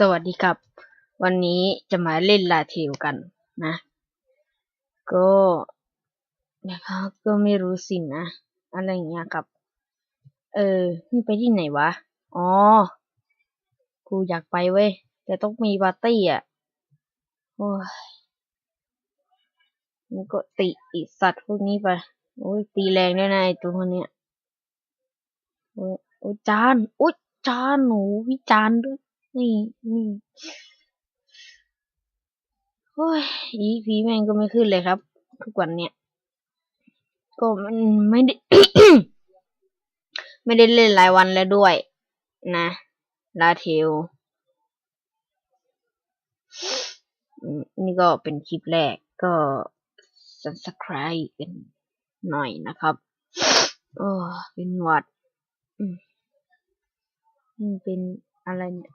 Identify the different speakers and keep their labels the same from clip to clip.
Speaker 1: สวัสดีครับ วันนี้จะมาเล่นลาเทลกันนะ ก็นะครับก็ไม่รู้สินะ อะไรอย่างเงี้ยครับ เออนี่ไปที่ไหนวะ อ๋อ กูอยากไปเว้ย แต่ต้องมีปาร์ตี้อะ โอ้ยมันก็ติอีสัตว์พวกนี้ไป โอ้ยตีแรงด้วยนะไอตัวเนี้ยโอ้ยจานโอ้ยจานหนูวิจารด้วย นี่นี่โอ้ยอีพีแม่งก็ไม่ขึ้นเลยครับ ทุกวันเนี้ยก็มันไม่ได้ ไม่ได้เล่นหลายวันแล้วด้วย นะลาเทลอืมนี่ก็เป็นคลิปแรกก็ subscribe กันหน่อยนะครับโอ้เป็นหวัด อืมเป็นอะไรเนี่ย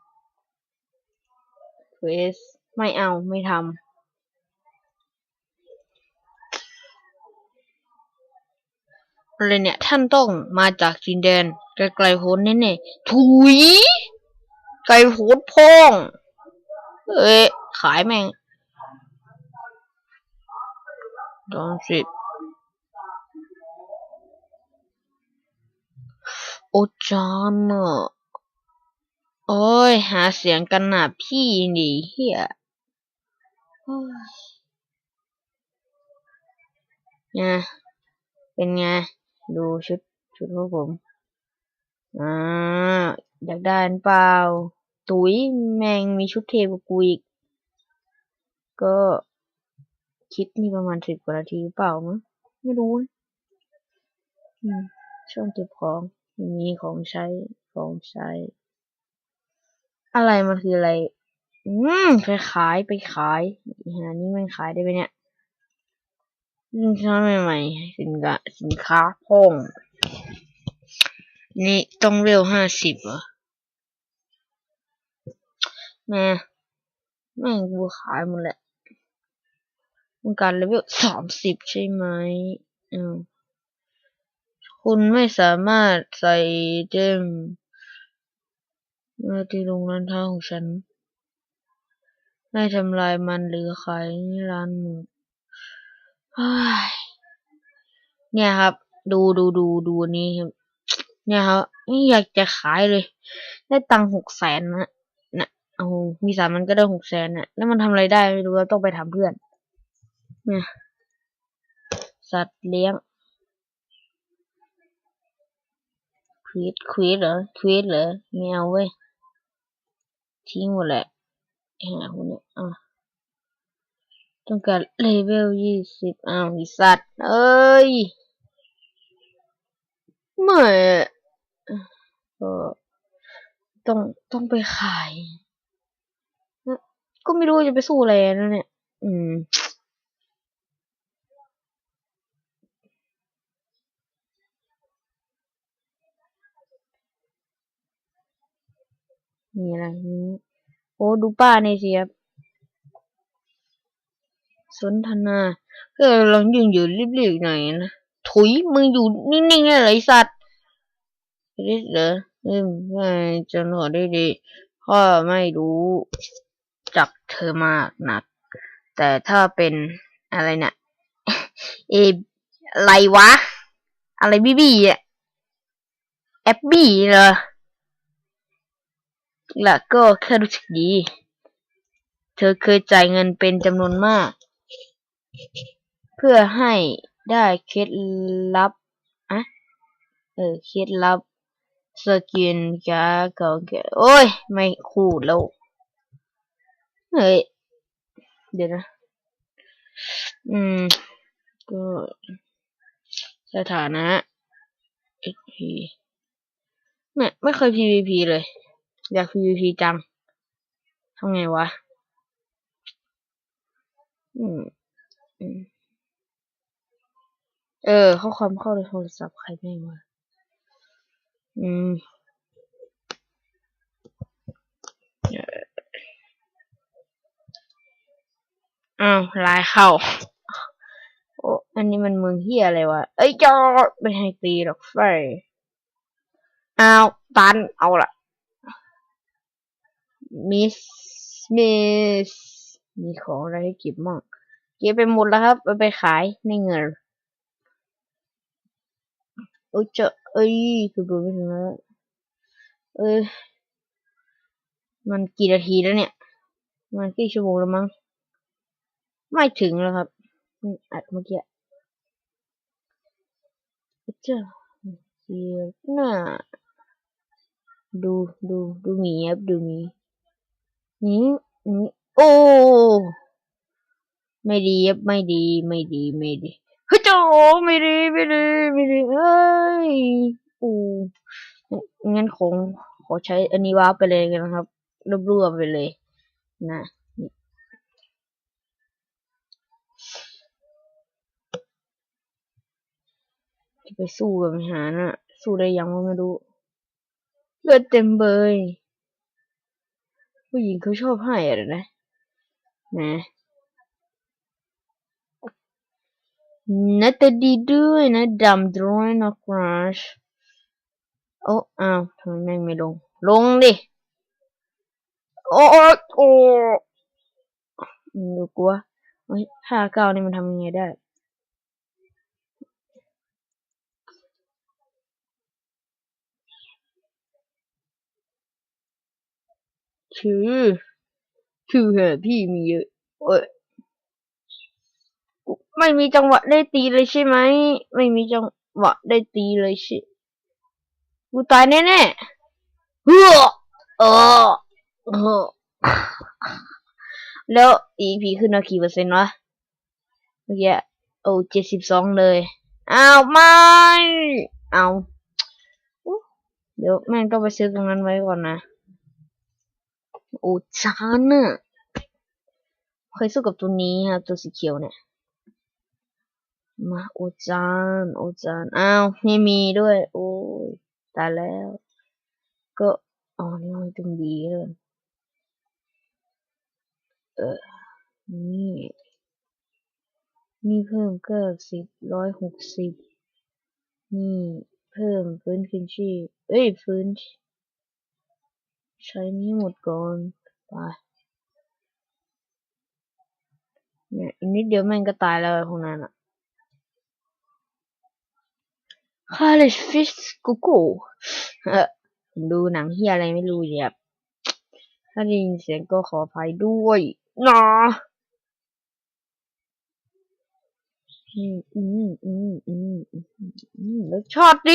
Speaker 1: เควสไม่เอาไม่ทำอะไรเนี่ย ท่านต้องมาจากจินแดน ไกลๆโพ้นแน่ๆถุย ไกลโพ้นพองเอ้ยขายแม่งดอนสิบโอจานเนอะ โอ้ย หาเสียงกันหนาพี่นี่เฮียโอ้ยไงเป็นไง ดูชุด ชุดพวกผมอ่าอยากได้อันเปล่า ตุ๋ยแมงมีชุดเทพกูอีก ก็คลิปนี่ประมาณสิบกว่านาทีหรือเปล่ามั้งไม่รู้นะอืมช่วงเก็บของมีของใช้ของใช้ อะไรมันคืออะไร อืมไปขายไปขายอีหานี่มันขายได้ไหมเนี่ยสินค้าใหม่ๆสินค้าสินค้าพ่องนี่ต้องเร็วห้าสิบเหรอแม่แม่งกูขายหมดแหละต้องการเลเวลสามสิบใช่ไหมอืมคุณไม่สามารถใส่เจม เมื่อที่ลงร้านท้าของฉันไม่ทำลายมันหรือขายร้านหมูเนี่ยครับ ดูดูดูดูนี้ครับเนี่ยครับนี่อยากจะขายเลย ได้ตังหกแสนนะนะโอ้โมีสามมันก็ได้หกแสนนะแล้วมันทำอะไรได้ไม่รู้แล้วต้องไปถามเพื่อนเนี่ยสัตว์เลี้ยงควีดควีดเหรอควีดเหรอไม่เอาเว้ย ทิ้งหมดแหละหาคนเนี่ยอะต้องการเลเวลยี่สิบอ้าวอีสัตว์เอ้ยเมื่อยก็ต้องต้องไปขาย ก็ไม่รู้จะไปสู้อะไรนะเนี่ย อืม มีอะไรนี้ โอ้ดูป้าในสิครับสนทนาก็ลองยืนอยู่รีบๆหน่อยนะถุยมึงอยู่นิ่งๆเลยไอสัตว์ริสเหรออืมไม่จะหนอได้ดีพ่อไม่รู้จักเธอมากนัก แต่ถ้าเป็นอะไรเนี่ยเออะไรวะ อะไรบีบีอะแอปบี้เหรอ และก็แค่รู้สึกดี เธอเคยจ่ายเงินเป็นจำนวนมาก เพื่อให้ได้เคล็ดลับอะเออเคล็ดลับสกินยาเก่าแก่โอ้ย ไม่คู่แล้วเฮ้ย เดี๋ยวนะ อืม ก็สถานะ XP ไม่ไม่เคย PVP เลย อยาก PVP จังทำไงวะอืมอืม เออ ข้อความเข้าในโทรศัพท์ใครไม่วะอืมอ้าวลายเข้า โอ้อันนี้มันเมืองเฮียอะไรวะ เอ้ยจอไม่ให้ตีหรอกไฟอ้าว ตัน เอาละ มิสมิสมีของอะไรให้เก็บมั่งเก็บไปหมดแล้วครับเอาไปขายในเงินโอ้ยเจะเอ้ยคือดูไม่ถึงแล้วเอ้ยมันกี่นาทีแล้วเนี่ย มันกี่ชั่วโมงแล้วมั้ง ไม่ถึงแล้วครับอัดเมื่อกี้เจ้าเสียหน้าดูดูดูหมีครับดูหมี หมีหมีโอ้ไม่ดีครับไม่ดี ไม่ดี ไม่ดีเฮ้ยโจไม่ดีไม่ดีไม่ดีเอ้ยโอ้งั้นคงขอใช้อันนี้ว้าไปเลยกันนะครับรวบๆไปเลย นะไปสู้กับปัญหาน่ะสู้ได้ยังก็ไม่รู้เลือดเต็มเบย ผู้หญิงเขาชอบให้อะไรนะนะนะแต่ดีด้วยนะดำด้วยนะครัชโอ้อ้าวทำไมแม่งไม่ลง ลงดิโอ้โอ้โอ้ดูกลัวเฮ้ยห้าเก้านี่มันทำยังไงได้ ชื่อชื่อเหอะพี่มีเยอะโอ้ยไม่มีจังหวะได้ตีเลยใช่ไหม ไม่มีจังหวะได้ตีเลยใช่กูตายแน่แน่เฮ้อเออเออแล้วอีพีขึ้นมากี่เปอร์เซ็นต์วะเมื่อกี้โอ้เจ็ดสิบสองเลยอ้าวไม่เอาเดี๋ยวแม่งต้องไปซื้อตรงนั้นไว้ก่อนนะ โอ้จานน่ะเคยสู้กับตัวนี้ครับตัวสีเขียวเนี่ย มาโอจานโอจานอ้าวไม่มีด้วย โอ้ยตายแล้ว ก็อ๋อนี่มันตรงดีเลยเออนี่นี่เพิ่มเก้าสิบร้อยหกสิบนี่เพิ่มฟื้นคืนชีพเอ้ยฟื้น ใช้นี้หมดก่อนไปเนี่ยอีกนิดเดียวแม่งก็ตายแล้วพวกนั้นอะ College Fish กูกูเออผมดูหนังเฮียอะไรไม่รู้เนี่ยครับถ้าได้ยินเสียงก็ขออภัยด้วยนะอืมอืมอืมอืมอืมอืมแล้วชอบดี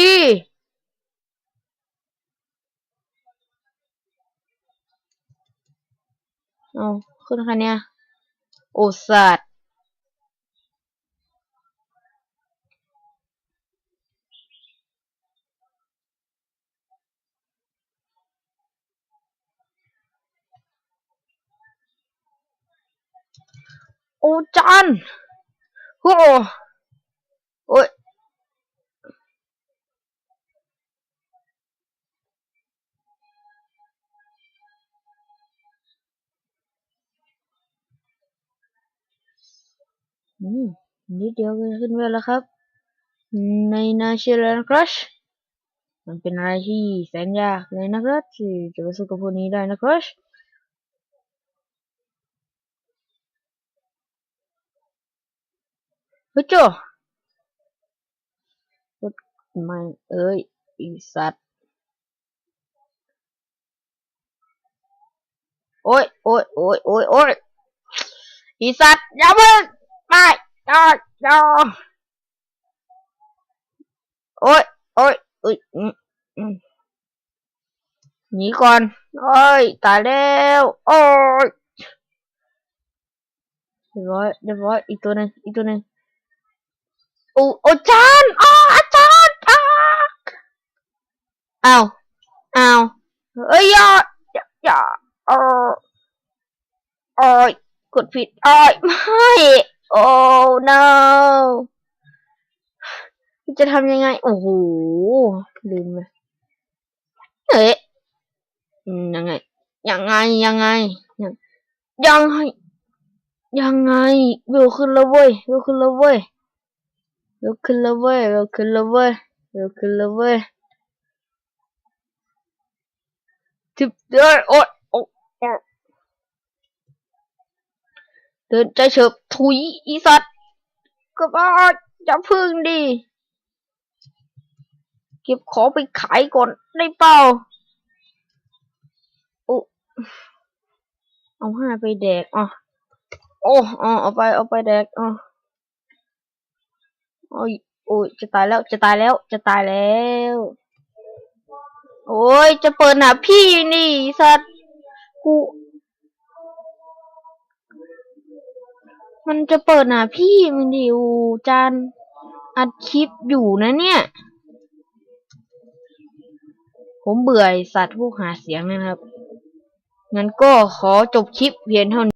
Speaker 1: เอาขึ้นคันเนี้ยโอสัตโอจันโอ้โอ้ย นิดเดียวก็ขึ้นเวลแล้วครับ ในนาเชลนครัชมันเป็นอะไรที่แสนยากเลยนะครับที่จะไปสู้กับพวกนี้ได้นะครับเฮ้ยโจไม่เอ้ยอีสัตว์ โอ้ยโอ้ยโอ้ยโอ้ยโอ้ยอีสัตว์อย่าเพิ่ง ไปอย่าอย่าโอ้ยโอ้ยอุ้ยอืมอืมหนีก่อนโอ้ยตายแล้วโอ้ยเรียบ โอ้โอ้จานอ้ออาจารย์อ้าอ้าวอ้าวเอ้ยอย่าอย่าอย่าเออโอ้ยกดผิดโอ้ยไม่โอ้ no จะทำยังไง โอ้โห ลืมเลยเอ๊ะยังไง ยังไง ยังไง ยังยังไง ยังไงวิวขึ้นแล้วเว้ยวิวขึ้นแล้วเว้ยวิวขึ้นแล้วเว้ยวิวขึ้นแล้วเว้ยวิวขึ้นแล้วเว้ยทิบเดอโอ๊ยโอ๊ยโอ๊ ดินใจเฉิบถุยอีสัตว์ก็บ้าจะพึ่งดิเก็บของไปขายก่อนได้เปล่าโอ้เอาห้าไปแดกอะโอ้อ๋อเอาไปเอาไปแดกอะโอ้ยโอ้ยจะตายแล้วจะตายแล้วจะตายแล้ว โอ้ยจะเปิดหนาพี่นี่สัตว์กู มันจะเปิดนะพี่มึงดิวจานอัดคลิปอยู่นะเนี่ย ผมเบื่อสัตว์ผู้หาเสียงนะครับ งั้นก็ขอจบคลิปเพียงเท่านี้